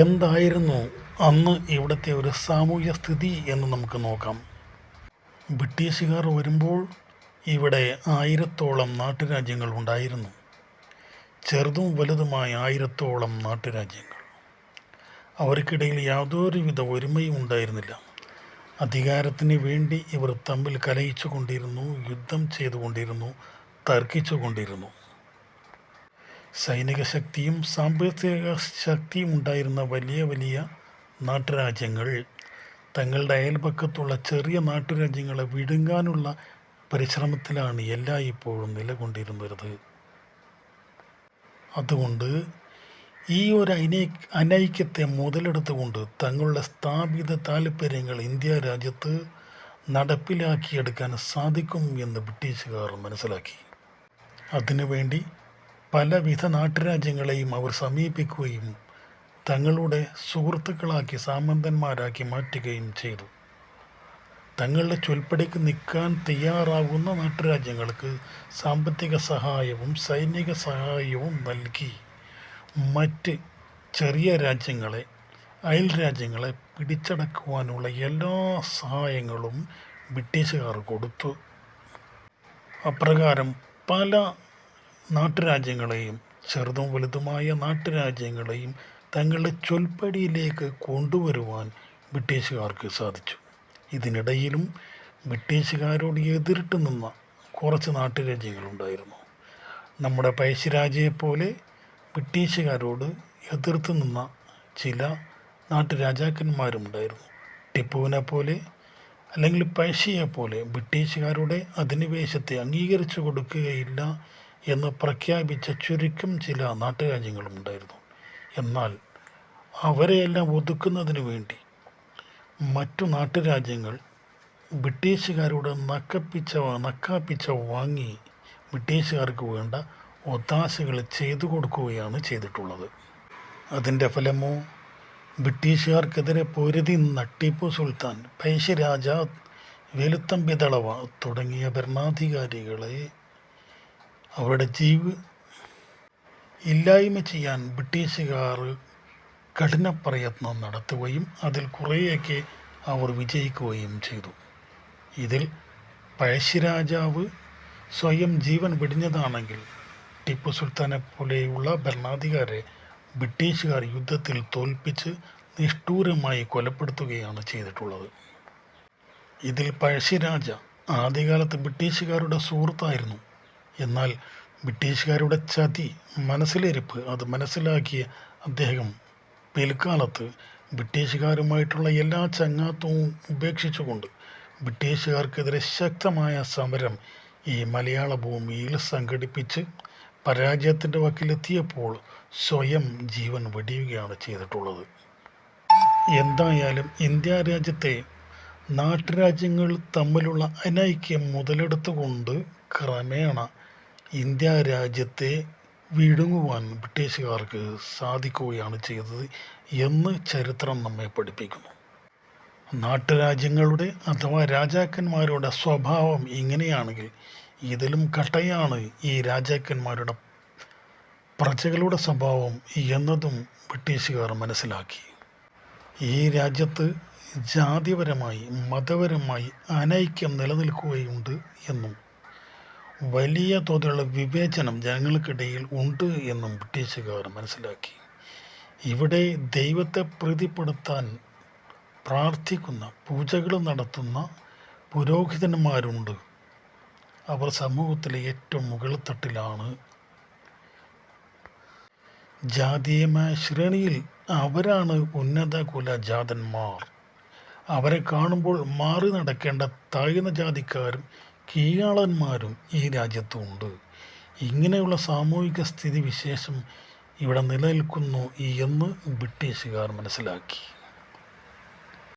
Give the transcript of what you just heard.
എന്തായിരുന്നു അന്ന് ഇവിടുത്തെ ഒരു സാമൂഹ്യ സ്ഥിതി എന്ന് നമുക്ക് നോക്കാം. ബ്രിട്ടീഷുകാർ വരുമ്പോൾ ഇവിടെ ആയിരത്തോളം നാട്ടുരാജ്യങ്ങൾ ഉണ്ടായിരുന്നു. ചെറുതും വലുതുമായ ആയിരത്തോളം നാട്ടുരാജ്യങ്ങൾ. അവർക്കിടയിൽ യാതൊരുവിധ ഒരുമയും ഉണ്ടായിരുന്നില്ല. അധികാരത്തിന് വേണ്ടി ഇവർ തമ്മിൽ കലയിച്ചു കൊണ്ടിരുന്നു യുദ്ധം ചെയ്തുകൊണ്ടിരുന്നു തർക്കിച്ചു കൊണ്ടിരുന്നു സൈനിക ശക്തിയും സാമ്പത്തിക ശക്തിയും ഉണ്ടായിരുന്ന വലിയ വലിയ നാട്ടുരാജ്യങ്ങൾ. തങ്ങളുടെ അയൽപക്കത്തുള്ള ചെറിയ നാട്ടുരാജ്യങ്ങളെ വിഴുങ്ങാനുള്ള പരിശ്രമത്തിലാണ് എല്ലാ ഇപ്പോഴും നിലകൊണ്ടിരുന്നത്. അതുകൊണ്ട് ഈ ഒരു അനൈ അനൈക്യത്തെ മുതലെടുത്തുകൊണ്ട് തങ്ങളുടെ സ്ഥാപിത താല്പര്യങ്ങൾ ഇന്ത്യ രാജ്യത്ത് നടപ്പിലാക്കിയെടുക്കാൻ സാധിക്കും എന്ന് ബ്രിട്ടീഷുകാർ മനസ്സിലാക്കി. അതിനുവേണ്ടി പലവിധ നാട്ടുരാജ്യങ്ങളെയും അവർ സമീപിക്കുകയും തങ്ങളുടെ സുഹൃത്തുക്കളാക്കി സാമന്തന്മാരാക്കി മാറ്റുകയും ചെയ്തു. തങ്ങളുടെ ചൊൽപ്പടിക്ക് നിൽക്കാൻ തയ്യാറാകുന്ന നാട്ടുരാജ്യങ്ങൾക്ക് സാമ്പത്തിക സഹായവും സൈനിക സഹായവും നൽകി. മറ്റ് ചെറിയ രാജ്യങ്ങളെ അയൽ രാജ്യങ്ങളെ പിടിച്ചടക്കുവാനുള്ള എല്ലാ സഹായങ്ങളും ബ്രിട്ടീഷുകാർ കൊടുത്തു. അപ്രകാരം പല നാട്ടുരാജ്യങ്ങളെയും ചെറുതും വലുതുമായ നാട്ടുരാജ്യങ്ങളെയും തങ്ങളുടെ ചൊൽപ്പടിയിലേക്ക് കൊണ്ടുവരുവാൻ ബ്രിട്ടീഷുകാർക്ക് സാധിച്ചു. ഇതിനിടയിലും ബ്രിട്ടീഷുകാരോട് എതിരിട്ട് നിന്ന കുറച്ച് നാട്ടുരാജ്യങ്ങളുണ്ടായിരുന്നു നമ്മുടെ പഴശ്ശിരാജയെപ്പോലെ ബ്രിട്ടീഷുകാരോട് എതിർത്ത് നിന്ന ചില നാട്ടുരാജാക്കന്മാരുണ്ടായിരുന്നു ടിപ്പുവിനെ പോലെ അല്ലെങ്കിൽ പഴശ്ശിയെ പോലെ ബ്രിട്ടീഷുകാരുടെ അധിനിവേശത്തെ അംഗീകരിച്ചു കൊടുക്കുകയില്ല എന്ന് പ്രഖ്യാപിച്ച ചുരുക്കം ചില നാട്ടുരാജ്യങ്ങളുമുണ്ടായിരുന്നു എന്നാൽ അവരെയെല്ലാം ഒതുക്കുന്നതിന് വേണ്ടി മറ്റു നാട്ടുരാജ്യങ്ങൾ ബ്രിട്ടീഷുകാരോട് നക്കപ്പിച്ച നക്കാപ്പിച്ച വാങ്ങി ബ്രിട്ടീഷുകാർക്ക് വേണ്ട ഒത്താശകൾ ചെയ്തു കൊടുക്കുകയാണ് ചെയ്തിട്ടുള്ളത്. അതിന്റെ ഫലമോ? ബ്രിട്ടീഷുകാർക്കെതിരെ പൊരുതി നട്ടിപ്പു ടിപ്പു സുൽത്താൻ പൈശ്യരാജ വെലുത്തമ്പി ദളവ തുടങ്ങിയ ഭരണാധികാരികളെ അവരുടെ ജീവ് ഇല്ലായ്മ ചെയ്യാൻ ബ്രിട്ടീഷുകാർ കഠിന പ്രയത്നം നടത്തുകയും അതിൽ കുറേയൊക്കെ അവർ വിജയിക്കുകയും ചെയ്തു. ഇതിൽ പഴശ്ശിരാജാവ് സ്വയം ജീവൻ വെടിഞ്ഞതാണെങ്കിൽ ടിപ്പു സുൽത്താനെ പോലെയുള്ള ഭരണാധികാരെ ബ്രിട്ടീഷുകാർ യുദ്ധത്തിൽ തോൽപ്പിച്ച് നിഷ്ഠൂരമായി കൊലപ്പെടുത്തുകയാണ് ചെയ്തിട്ടുള്ളത്. ഇതിൽ പഴശ്ശിരാജ ആദ്യകാലത്ത് ബ്രിട്ടീഷുകാരുടെ സുഹൃത്തായിരുന്നു. എന്നാൽ ബ്രിട്ടീഷുകാരുടെ ചതി മനസ്സിലിരിപ്പ് അത് മനസ്സിലാക്കിയ അദ്ദേഹം പിൽക്കാലത്ത് ബ്രിട്ടീഷുകാരുമായിട്ടുള്ള എല്ലാ ചങ്ങാത്തവും ഉപേക്ഷിച്ചുകൊണ്ട് ബ്രിട്ടീഷുകാർക്കെതിരെ ശക്തമായ സമരം ഈ മലയാള ഭൂമിയിൽ സംഘടിപ്പിച്ച് പരാജയത്തിന്റെ വക്കിലെത്തിയപ്പോൾ സ്വയം ജീവൻ വെടിയുകയാണ് ചെയ്തിട്ടുള്ളത്. എന്തായാലും ഇന്ത്യ രാജ്യത്തെ നാട്ടുരാജ്യങ്ങൾ തമ്മിലുള്ള അനൈക്യം മുതലെടുത്തുകൊണ്ട് ക്രമേണ ഇന്ത്യ രാജ്യത്തെ വിഴുങ്ങുവാൻ ബ്രിട്ടീഷുകാർക്ക് സാധിക്കുകയാണ് ചെയ്തത് എന്ന് ചരിത്രം നമ്മെ പഠിപ്പിക്കുന്നു. നാട്ടുരാജ്യങ്ങളുടെ അഥവാ രാജാക്കന്മാരുടെ സ്വഭാവം ഇങ്ങനെയാണെങ്കിൽ ഇതിലും കട്ടയാണ് ഈ രാജാക്കന്മാരുടെ പ്രജകളുടെ സ്വഭാവം എന്നതും ബ്രിട്ടീഷുകാർ മനസ്സിലാക്കി. ഈ രാജ്യത്ത് ജാതിപരമായി മതപരമായി അനൈക്യം നിലനിൽക്കുകയുണ്ട് എന്നും വലിയ തോതിലുള്ള വിവേചനം ജനങ്ങൾക്കിടയിൽ ഉണ്ട് എന്നും ബ്രിട്ടീഷുകാർ മനസ്സിലാക്കി. ഇവിടെ ദൈവത്തെ പ്രീതിപ്പെടുത്താൻ പ്രാർത്ഥിക്കുന്ന പൂജകൾ നടത്തുന്ന പുരോഹിതന്മാരുണ്ട്. അവർ സമൂഹത്തിലെ ഏറ്റവും മുകൾത്തട്ടിലാണ്. ജാതീയമായ ശ്രേണിയിൽ അവരാണ് ഉന്നത കുലജാതന്മാർ അവരെ കാണുമ്പോൾ മാറി നടക്കേണ്ട താഴ്ന്ന ജാതിക്കാരും കീഴാളന്മാരും ഈ രാജ്യത്തുണ്ട്. ഇങ്ങനെയുള്ള സാമൂഹിക സ്ഥിതി വിശേഷം ഇവിടെ നിലനിൽക്കുന്നു എന്ന് ബ്രിട്ടീഷുകാർ മനസ്സിലാക്കി.